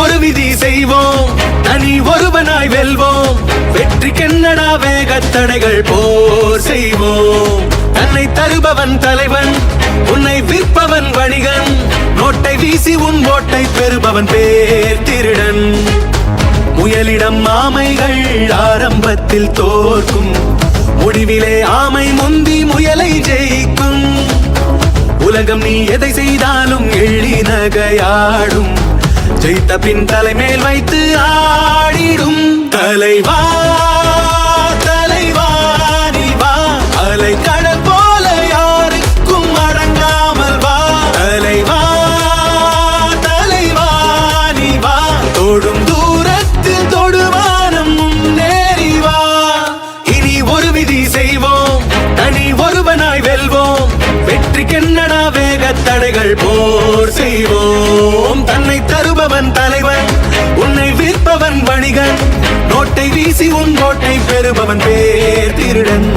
ஒரு விதி செய்வோம். தனி ஒருவனாய் வெல்வோம். வெற்றி கென்னடா வேகத்தடைகள் போர் செய்வோம். தன்னை தருபவன் தலைவன் உன்னை விற்பவன் வணிகன். நோட்டை வீசி உன் ஓட்டை பெறுபவன் பேர் திருடன். முயலிடம் ஆமைகள் ஆரம்பத்தில் தோற்கும். முடிவிலே ஆமை முந்தி முயலை ஜெயிக்கும். உலகம் நீ எதை செய்தாலும் எள்ளி நகையாடும். ஜெயித்த பின் தலைமேல் வைத்து ஆடிடும். தலைவா தலைவா வேக தடைகள் போர் செய்வோம். தன்னை பணிகள். நோட்டை வீசி உன் கோட்டை பெறுபவன் பேர் திருடன்.